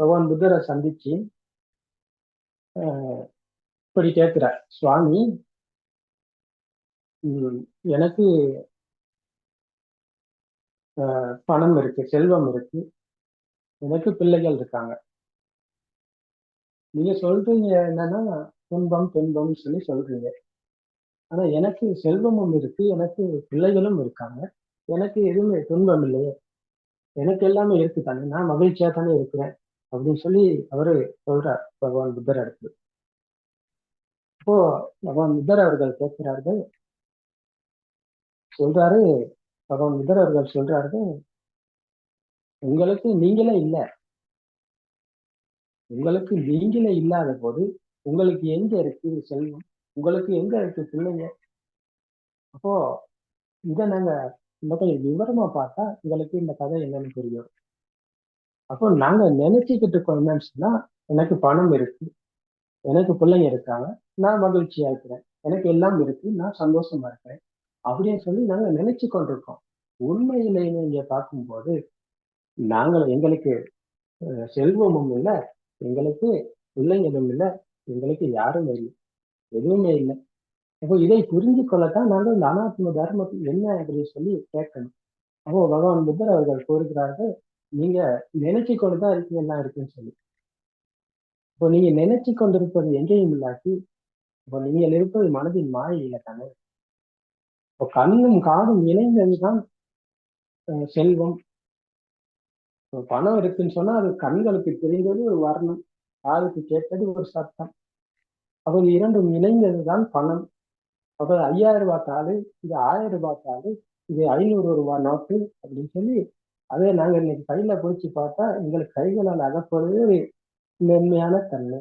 பகவான் புத்தரை சந்திச்சு அஹ், இப்படி கேட்கிறார் சுவாமி எனக்கு பணம் இருக்கு செல்வம் இருக்கு. எனக்கு பிள்ளைகள் இருக்காங்க. நீங்க சொல்றீங்க என்னன்னா துன்பம் துன்பம்னு சொல்லி சொல்றீங்க. ஆனா எனக்கு செல்வமும் இருக்கு எனக்கு பிள்ளைகளும் இருக்காங்க. எனக்கு எதுவுமே துன்பம் இல்லையே. எனக்கு எல்லாமே இருக்கு தானே நான் மகிழ்ச்சியா தானே இருக்கிறேன். அப்படின்னு சொல்லி அவரு சொல்றார். பகவான் புத்தர் அடுத்து. இப்போ பகவான் புத்தர் அவர்கள் கேட்கிறார்கள். சொல்றாரு பகவான் புத்தர் அவர்கள் சொல்றாரு உங்களுக்கு நீங்களே இல்ல. உங்களுக்கு நீங்களே இல்லாத போது உங்களுக்கு எங்க இருக்கு செல்வம்? உங்களுக்கு எங்க இருக்கு பிள்ளைங்க? அப்போ இதை நாங்க இந்த கொஞ்சம் விவரமா பார்த்தா உங்களுக்கு இந்த கதை என்னன்னு புரியும். அப்போ நாங்க நினைச்சுக்கிட்டு இருக்கோம் என்னன்னு சொன்னா எனக்கு பணம் இருக்கு. எனக்கு பிள்ளைங்க இருக்காங்க. நான் மகிழ்ச்சியா இருக்கிறேன். எனக்கு எல்லாம் இருக்கு. நான் சந்தோஷமா இருக்கிறேன். அப்படின்னு சொல்லி நாங்க நினைச்சு கொண்டிருக்கோம். உண்மையிலே நீங்க பார்க்கும்போது நாங்கள் எங்களுக்கு செல்வமும் இல்லை எங்களுக்கு பிள்ளைங்களும் இல்லை எங்களுக்கு யாரும் இல்லை. எதுவுமே இல்லை. அப்போ இதை புரிஞ்சு கொள்ளத்தான் நாங்கள் இந்த அனாத்ம தர்மம் என்ன அப்படின்னு சொல்லி கேட்கணும். அப்போ பகவான் புத்தர் அவர்கள் கூறுகிறார்கள் நீங்க நினைச்சு கொண்டுதான் இருக்கு எல்லாம் இருக்குன்னு சொல்லி. இப்போ நீங்க நினைச்சு கொண்டிருப்பது எங்கேயும் இல்லாட்டி இப்போ நீங்கள் இருப்பது மனதின் மாயையில தானே. இப்போ கண்ணும் காதும் இணைந்ததுதான் செல்வம். பணம் இருக்குன்னு சொன்னா அது கண்களுக்கு தெரிந்தது ஒரு வர்ணம் காதுக்கு கேட்டது ஒரு சத்தம். அப்போ இரண்டும் இணைந்ததுதான் பணம். அப்போ ஐயாயிரம் ரூபாய் தாள் இது ஆயிரம் ரூபாய் தாள் இது ஐநூறு ரூபாய் நோட்டு அப்படின்னு சொல்லி அதே நாங்க இன்னைக்கு கையில பிடிச்சி பார்த்தா எங்களுக்கு கைகளால் அகப்படுவது மென்மையான தன்மை.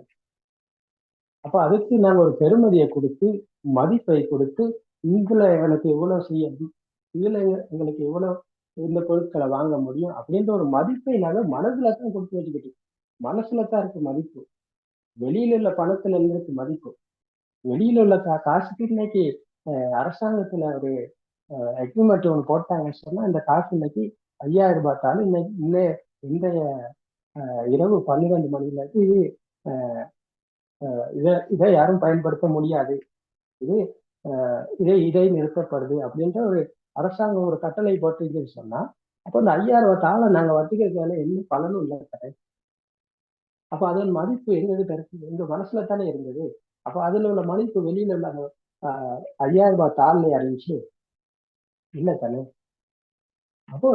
அப்ப அதுக்கு நாங்க ஒரு பெருமதியை கொடுத்து மதிப்பை கொடுத்து இதுல எங்களுக்கு எவ்வளவு செய்யணும் இதுல எங்களுக்கு எவ்வளவு இந்த பொருட்களை வாங்க முடியும்? அப்படின்ற ஒரு மதிப்பை நாங்க மனசுல தான் கொடுத்து வச்சுக்கிட்டு மனசுல தான் இருக்கு மதிப்பு. வெளியில உள்ள பணத்துல இருக்கு மதிப்பு. வெளியில உள்ள கா காசுக்கு இன்னைக்கு அஹ், அரசாங்கத்துல ஒரு அக்ரிமெண்ட் ஒன்று போட்டாங்கன்னு சொன்னா இந்த காசு இன்னைக்கு ஐயாயிரம் ரூபாய் தாள். இன்னைக்கு இன்னைய இன்றைய இரவு பன்னிரெண்டு மணில இது அஹ், அஹ், இதை இதை யாரும் பயன்படுத்த முடியாது. இது அஹ், இதை இதை நிறுத்தப்படுது அப்படின்ற ஒரு அரசாங்கம் ஒரு கட்டளை போட்டுருக்குன்னு சொன்னா அப்போ அந்த ஐயாயிரம் ரூபாய் தாளை நாங்க வட்டிக்கிறதுனால என்ன பலனும் இல்லை சார் அப்போ அதன் மதிப்பு எங்ககிட்ட இருக்கு? எங்க மனசுல தானே இருந்தது. அப்போ அதுல உள்ள மதிப்பு வெளியில உள்ள ஐயாயிரம் ரூபாய் தாள்ல அறிஞ்சு இல்லை தானே அப்போ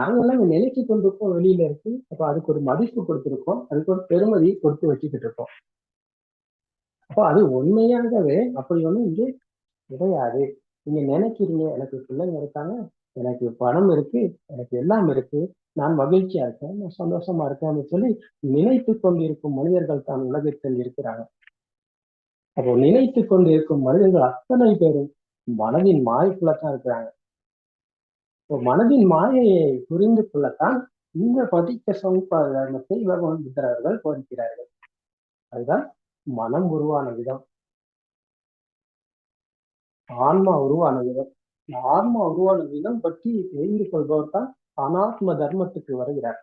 நாங்கெல்லாம் நாங்க எல்லாம் கொண்டிருக்கோம் வெளியில இருக்கு அப்ப அதுக்கு ஒரு மதிப்பு கொடுத்துருக்கோம். அதுக்கு ஒரு பெருமதி கொடுத்து வச்சுக்கிட்டு இருக்கோம். அப்போ அது உண்மையாகவே அப்படி ஒண்ணும் இங்கே கிடையாது. நீங்க நினைக்கிறீங்க எனக்கு பிள்ளைங்க இருக்காங்க எனக்கு பணம் இருக்கு எனக்கு எல்லாம் இருக்கு நான் மகிழ்ச்சியா இருக்கேன் நான் சந்தோஷமா இருக்கேன்னு சொல்லி நினைத்து கொண்டிருக்கும் மனிதர்கள் தான் உலகத்தில் இருக்கிறாங்க. அப்போ நினைத்து கொண்டிருக்கும் மனிதர்கள் அத்தனை பேரும் மனதின் மாயக்குள்ளத்தான் இருக்கிறாங்க. இப்போ மனதின் மாயையை புரிந்து கொள்ளத்தான் இந்த படிக்க சமுப்ப தர்மத்தை பகவான் அவர்கள் போதிக்கிறார்கள் அதுதான் மனம் உருவான விதம். ஆன்மா உருவான விதம். ஆன்மா உருவான விதம் பற்றி தெரிந்து கொள்பவர் தான் அனாத்ம தர்மத்துக்கு வருகிறார்.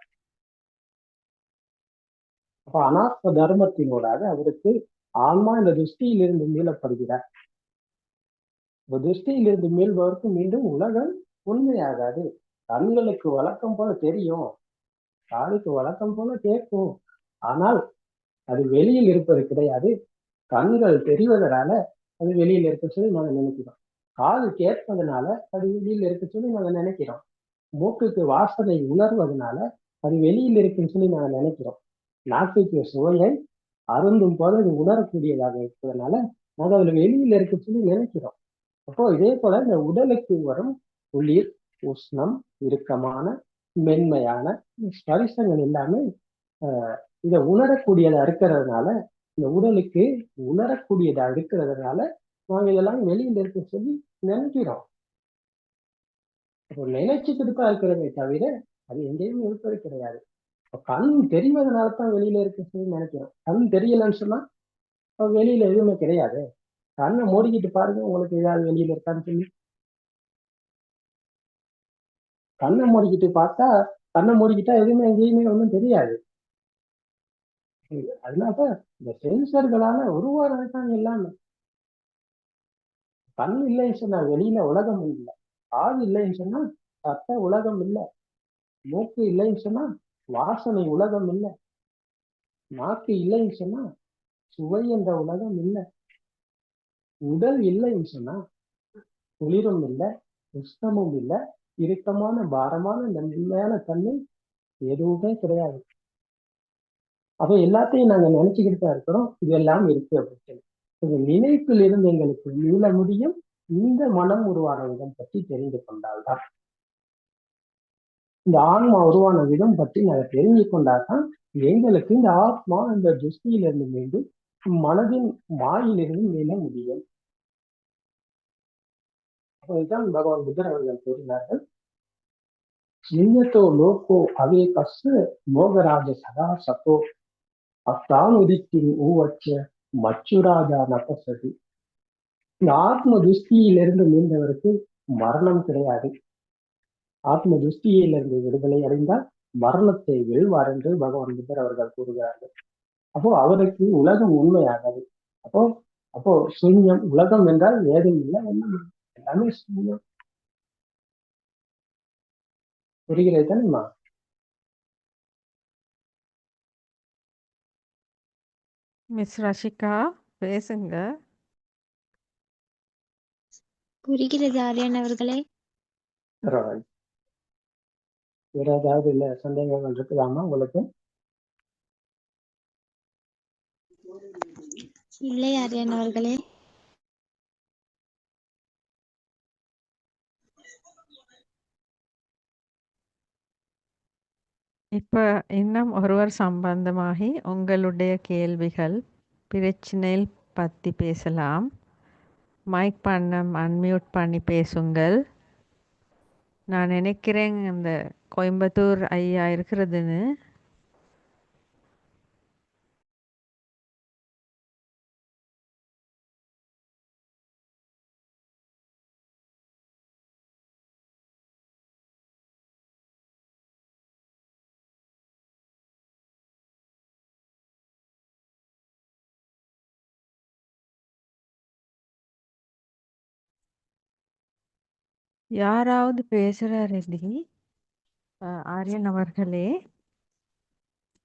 அப்ப அனாத்ம தர்மத்தினூடாக அவருக்கு ஆன்மா இந்த திருஷ்டியிலிருந்து மீளப்படுகிறார். இந்த திருஷ்டியிலிருந்து மீள்பவருக்கு மீண்டும் உலகம் உண்மையாகாது. கண்களுக்கு வழக்கம் போல தெரியும். காதுக்கு வழக்கம் போல கேட்கும். ஆனால் அது வெளியில் இருப்பது கிடையாது. கண்கள் தெரிவதனால அது வெளியில் இருக்க சொல்லி நாங்க நினைக்கிறோம். காது கேட்பதனால அது வெளியில் இருக்க சொல்லி நாங்க நினைக்கிறோம். மூக்குக்கு வாசனை உணர்வதனால அது வெளியில் இருக்குன்னு சொல்லி நாங்க நினைக்கிறோம். நாக்குக்கு சுவையை அருந்தும் போது அது உணரக்கூடியதாக இருப்பதனால நாங்க அதுல வெளியில் இருக்க சொல்லி நினைக்கிறோம். அப்போ இதே போல இந்த உடலுக்கு வரும் குளிர் உஷ்ணம் இறுக்கமான மென்மையான ஸ்பரிசங்கள் எல்லாமே ஆஹ் இதை உணரக்கூடியதா இருக்கிறதுனால இந்த உடலுக்கு உணரக்கூடியதா இருக்கிறதுனால நாங்க இதெல்லாம் வெளியில இருக்க சொல்லி நினைக்கிறோம். நினைச்சுக்கிட்டு தான் இருக்கிறதே தவிர அது எங்கேயுமே இருப்பது கிடையாது. கண் தெரிவதனால தான் வெளியில இருக்க சொல்லி நினைக்கிறோம். கண் தெரியலன்னு சொன்னா வெளியில எதுவுமே கிடையாது. கண்ணை மூடிக்கிட்டு பாருங்க உங்களுக்கு ஏதாவது வெளியில இருக்கான்னு சொல்லி. கண்ணை மூடிக்கிட்டு பார்த்தா கண்ணை மூடிக்கிட்டா எதுவுமே எங்கேயுமே ஒன்றும் தெரியாது. அதனால இந்த சென்சர்களால உருவானது தான் எல்லாமே கண் இல்லைன்னு சொன்னா வெளியில உலகம் இல்லை காது இல்லைன்னு சொன்னா சத்த உலகம் இல்லை மூக்கு இல்லைன்னு சொன்னா வாசனை உலகம் இல்லை நாக்கு இல்லைன்னு சொன்னா சுவை என்ற உலகம் இல்லை உடல் இல்லைன்னு சொன்னா குளிரும் இல்லை உஷ்ணமும் இல்லை இறுக்கமான பாரமான இந்த மென்மையான தன்மை எதுவுமே கிடையாது. அப்ப எல்லாத்தையும் நாங்க நினைச்சுக்கிட்டு தான் இருக்கிறோம். இதெல்லாம் இருக்கு அப்படின்னு. இந்த நினைப்பில் இருந்து எங்களுக்கு மீள முடியும். இந்த மனம் உருவான விதம் பற்றி தெரிந்து கொண்டால்தான் இந்த ஆன்மா உருவான விதம் பற்றி நாங்க தெரிஞ்சு கொண்டாதான் எங்களுக்கு இந்த ஆத்மா இந்த துஷ்டியிலிருந்து மீண்டும் மனதின் மாயிலிருந்து மீள முடியும். அப்போதுதான் பகவான் புத்தர் அவர்கள் கூறினார்கள் நியத்தோ லோகோ அவேகஸ் மோகராஜ சதா சத்தோ அத்தான் உதித்தின் ஊவச்ச மச்சுராஜா நபசதி. இந்த ஆத்ம துஷ்டியிலிருந்து மீண்டவருக்கு மரணம் கிடையாது. ஆத்ம துஷ்டியிலிருந்து விடுதலை அடைந்தால் மரணத்தை வெல்வார் என்று பகவான் புத்தர் அவர்கள் கூறுகிறார்கள். அப்போ அவருக்கு உலகம் உண்மையாகாது. அப்போ அப்போ சூன்யம் உலகம் என்றால் வேதம் இல்லை என்ன? இல்லை. எல்லாமே சூன்யம் புரிகிறது தானேம்மா மிஸ் ரஷிகா பேசுங்க. புரிகிறது ஆரியன் அவர்களே? வேற ஏதாவது இல்ல சந்தேகங்கள் இருக்குதாமா உங்களுக்கு? இல்லை ஆரியன் அவர்களே. இப்ப இன்னும் ஒருவர் சம்பந்தமாகி உங்களுடைய கேள்விகள் பிரச்சனையில் பற்றி பேசலாம். மைக் பண்ண அன்மியூட் பண்ணி பேசுங்கள். நான் நினைக்கிறேன் இந்த கோயம்புத்தூர் ஐயா இருக்கிறதுன்னு. யாராவது பேசுறாரு இல்லி ஆரியன் அவர்களே.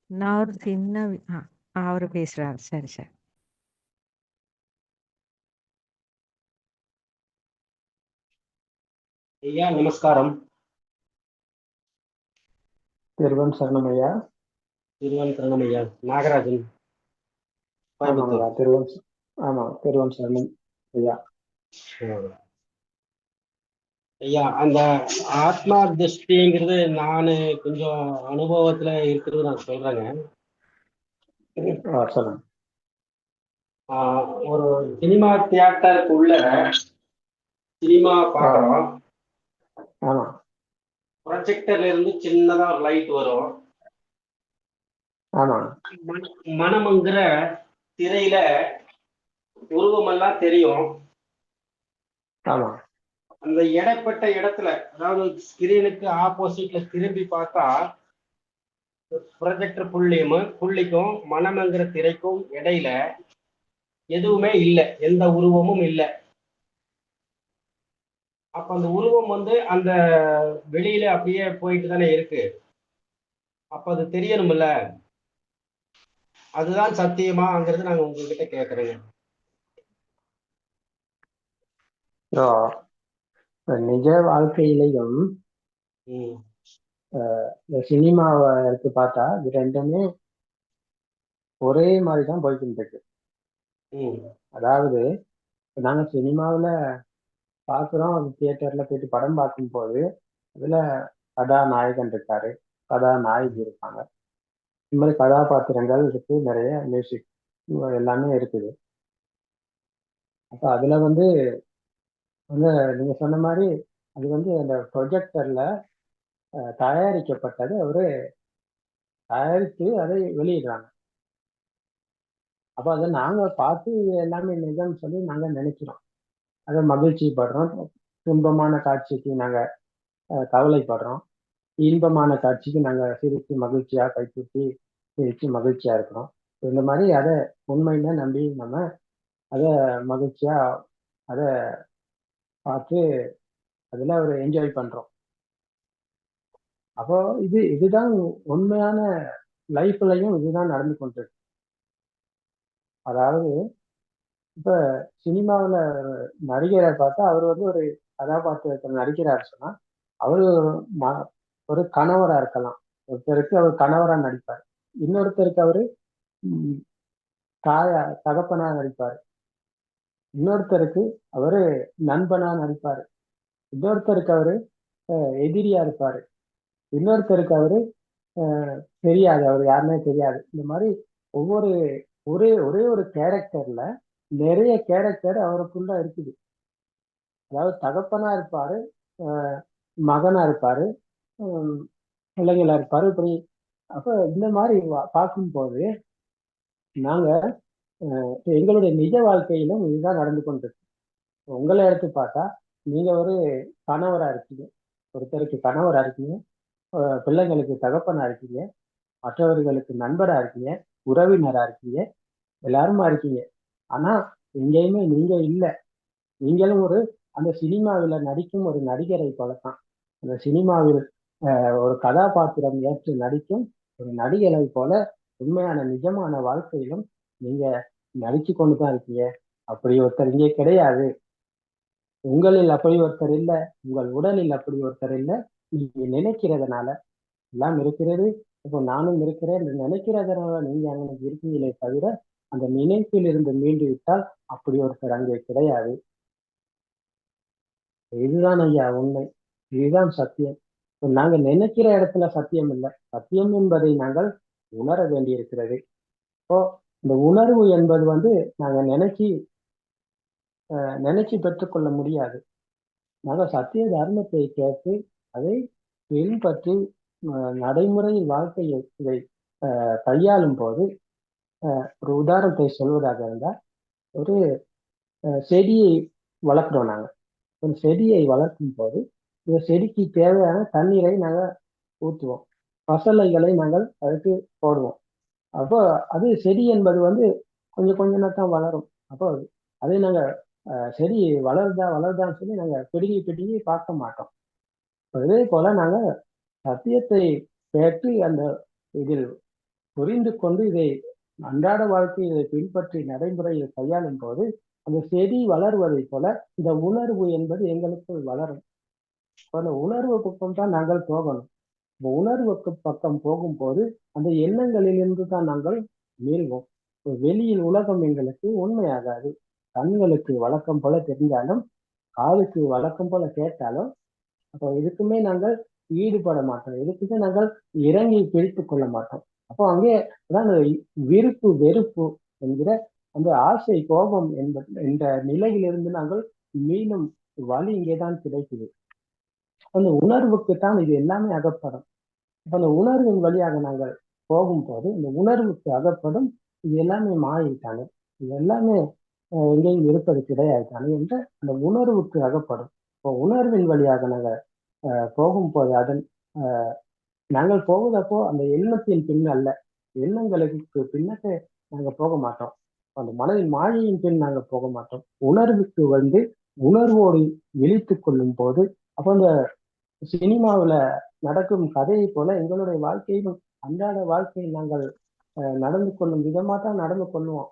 நான் ஒரு சின்ன வி- ஆ அவர் பேசுறாரு. சரி சரி. ஐயா நமஸ்காரம். திருவன் சரணம் ஐயா. திருவன் சரணம் ஐயா. நாகராஜன். ஆமாம் கோயம்புத்தூர் திருவன் ச- ஆமா திருவன் சரணம் ஐயா. ஆ. ஐயா அந்த ஆத்மா திருஷ்டிங்கிறது நான் கொஞ்சம் அனுபவத்துல இருக்கிறது நான் சொல்றேங்க. ஒரு சினிமா தியேட்டருக்குள்ள சினிமா பார்க்குறோம் ஆமா. ப்ரொஜெக்டர்ல இருந்து சின்னதா ஒரு லைட் வரும். மனம்ங்கிற திரையில உருவமெல்லாம் தெரியும். ஆமா. அந்த இடைப்பட்ட இடத்துல அதாவது ஸ்கிரீனுக்கு ஆப்போசிட்ல திரும்பி பார்த்தா ப்ரொஜெக்டர் புள்ளியும் புள்ளிக்கும் மனம்ங்கிற திரைக்கும் இடையில எதுவுமே இல்லை. எந்த உருவமும் இல்லை. அப்ப அந்த உருவம் வந்து அந்த வெளியில அப்படியே போயிட்டு தானே இருக்கு. அப்ப அது தெரியணும்ல? அதுதான் சத்தியமாங்கிறது நாங்க உங்ககிட்ட கேக்குறேங்க. நிஜ வாழ்க்கையிலையும் சினிமாவை எடுத்து பார்த்தா இது ரெண்டுமே ஒரே மாதிரி தான் போய்கிட்டு இருக்கு அதாவது நாங்க சினிமாவில் பார்க்குறோம் அது தியேட்டர்ல போயிட்டு படம் பார்க்கும்போது அதுல கதாநாயகன் இருக்காரு கதாநாயகி இருப்பாங்க இந்த மாதிரி கதாபாத்திரங்கள் இருக்கு நிறைய மியூசிக் எல்லாமே இருக்குது. அப்ப அதுல வந்து வந்து நீங்க சொன்ன மாதிரி அது வந்து அந்த ப்ரொஜெக்டர்ல தயாரிக்கப்பட்டது அவரு தயாரித்து அதை வெளியிடுறாங்க. அப்போ அதை நாங்க பார்த்து எல்லாமே நிஜம்னு சொல்லி நாங்க நினைக்கிறோம். அதை மகிழ்ச்சி படுறோம். துன்பமான காட்சிக்கு நாங்க அஹ், கவலைப்படுறோம். இன்பமான காட்சிக்கு நாங்க சிரிச்சு மகிழ்ச்சியா கைப்பற்றி சிரிச்சு மகிழ்ச்சியா இருக்கிறோம். இந்த மாதிரி அதை உண்மையில நம்பி நம்ம அதை மகிழ்ச்சியா அதை பார்த்து அதுல ஒரு என்ஜாய் பண்றோம். அப்போ இது இதுதான் உண்மையான லைஃப்லயும் இதுதான் நடந்து கொண்டிருக்கு. அதாவது இப்ப சினிமாவுல நடிகரை பார்த்தா அவர் வந்து ஒரு கதாபாத்திரத்தை நடிக்கிறாரு சொன்னா அவர் ம- ஒரு கணவரா இருக்கலாம். ஒருத்தருக்கு அவர் கணவரா நடிப்பார். இன்னொருத்தருக்கு அவரு தாயா தகப்பனா நடிப்பார். இன்னொருத்தருக்கு அவரு நண்பனா நடிப்பாரு. இன்னொருத்தருக்கு அவரு எதிரியா இருப்பாரு. இன்னொருத்தருக்கு அவரு தெரியாது. அவர் யாருமே தெரியாது. இந்த மாதிரி ஒவ்வொரு ஒரே ஒரே ஒரு கேரக்டர்ல நிறைய கேரக்டர் அவருக்குள்ள இருக்குது. அதாவது தகப்பனா இருப்பாரு மகனா இருப்பாரு பிள்ளைங்களா இருப்பாரு. இப்படி அப்ப இந்த மாதிரி பார்க்கும்போது நாங்க எங்களுடைய நிஜ வாழ்க்கையிலும் இதுதான் நடந்து கொண்டிருக்கு. உங்களை எடுத்து பார்த்தா நீங்க ஒரு கணவரா இருக்கீங்க. ஒருத்தருக்கு கணவரா இருக்கீங்க. பிள்ளைங்களுக்கு தகப்பனா இருக்கீங்க. மற்றவர்களுக்கு நண்பரா இருக்கீங்க. உறவினரா இருக்கீங்க. எல்லாருமா இருக்கீங்க. ஆனா எங்கேயுமே நீங்க இல்லை. நீங்களும் ஒரு அந்த சினிமாவில் நடிக்கும் ஒரு நடிகரை போலத்தான். அந்த சினிமாவில் ஒரு கதாபாத்திரம் ஏற்று நடிக்கும் ஒரு நடிகரை போல உண்மையான நிஜமான வாழ்க்கையிலும் நீங்க நடிச்சு கொண்டு தான் இருக்கீங்க. அப்படி ஒருத்தர் இங்கே கிடையாது. உங்களில் அப்படி ஒருத்தர் இல்ல. உங்கள் உடலில் அப்படி ஒருத்தர் இல்ல. நீங்க நினைக்கிறதுனால எல்லாம் இருக்கிறது. இப்போ நானும் இருக்கிறேன் என்று நினைக்கிறதுனால நீங்க அங்கே இருக்கீங்களே தவிர அந்த நினைப்பில் இருந்து மீண்டு விட்டால் அப்படி ஒருத்தர் அங்கே கிடையாது. இதுதான் ஐயா உண்மை. இதுதான் சத்தியம். இப்ப நாங்க நினைக்கிற இடத்துல சத்தியம் இல்லை. சத்தியம் என்பதை நாங்கள் உணர வேண்டியிருக்கிறது. இப்போ இந்த உணர்வு என்பது வந்து நாங்கள் நினைச்சி அஹ், நினைச்சு பெற்றுக்கொள்ள முடியாது. நாங்கள் சத்திய தர்மத்தை கேட்டு அதை பின்பற்றி நடைமுறையில் வாழ்க்கையை இதை கையாளும் போது ஒரு உதாரணத்தை சொல்வதாக இருந்தால் ஒரு செடியை வளர்க்குறோம் நாங்கள் ஒரு செடியை வளர்க்கும் போது இந்த செடிக்கு தேவையான தண்ணீரை நாங்கள் ஊற்றுவோம் பசலைகளை நாங்கள் அதுக்கு போடுவோம். அப்போ அது செடி என்பது வந்து கொஞ்சம் கொஞ்சமாக தான் வளரும். அப்போ அது நாங்கள் செடி வளருதா வளருதான்னு சொல்லி நாங்கள் பிடுங்கி பிடுங்கி பார்க்க மாட்டோம். அதே போல நாங்கள் சத்தியத்தை கேட்டு அந்த இதில் புரிந்து கொண்டு இதை அன்றாட வாழ்க்கையை இதை பின்பற்றி நடைமுறையில் கையாளும் போது அந்த செடி வளர்வதைப் போல இந்த உணர்வு என்பது எங்களுக்குள் வளரும். அந்த உணர்வு பக்கம் தான் நாங்கள் போகணும். உணர்வுக்கு பக்கம் போகும்போது அந்த எண்ணங்களிலிருந்து தான் நாங்கள் மீள்வோம். வெளியில் உலகம் எங்களுக்கு உண்மையாகாது. கண்களுக்கு வழக்கம் போல தெரிஞ்சாலும் காதுக்கு வழக்கம் போல கேட்டாலும் அப்போ எதுக்குமே நாங்கள் ஈடுபட மாட்டோம். எதுக்குமே நாங்கள் இறங்கி பிரித்து கொள்ள மாட்டோம். அப்போ அங்கே அதான் விருப்பு வெறுப்பு என்கிற அந்த ஆசை கோபம் என்ப என்ற நிலையிலிருந்து நாங்கள் மீண்டும் வழி இங்கேதான் கிடைக்குது. அந்த உணர்வுக்கு தான் இது எல்லாமே அகப்படும். அப்ப அந்த உணர்வின் வழியாக நாங்கள் போகும்போது இந்த உணர்வுக்கு அகப்படும். இது எல்லாமே மாயை தானே இது எல்லாமே எங்கேயும் இருப்பது கிடையாது தானே என்ற அந்த உணர்வுக்கு அகப்படும். இப்போ உணர்வின் வழியாக நாங்கள் போகும்போது அதன் நாங்கள் போவதப்போ அந்த எண்ணத்தின் பின் அல்ல. எண்ணங்களுக்கு பின்னத்தை நாங்கள் போக மாட்டோம். அந்த மனதின் மாயையின் பின் நாங்கள் போக மாட்டோம். உணர்வுக்கு வந்து உணர்வோடு விழித்து கொள்ளும் போது அப்போ அந்த சினிமாவில் நடக்கும் கதையை போல எங்களுடைய வாழ்க்கையிலும் அன்றாட வாழ்க்கையில் நாங்கள் நடந்து கொள்ளும் விதமாக தான் நடந்து கொள்வோம்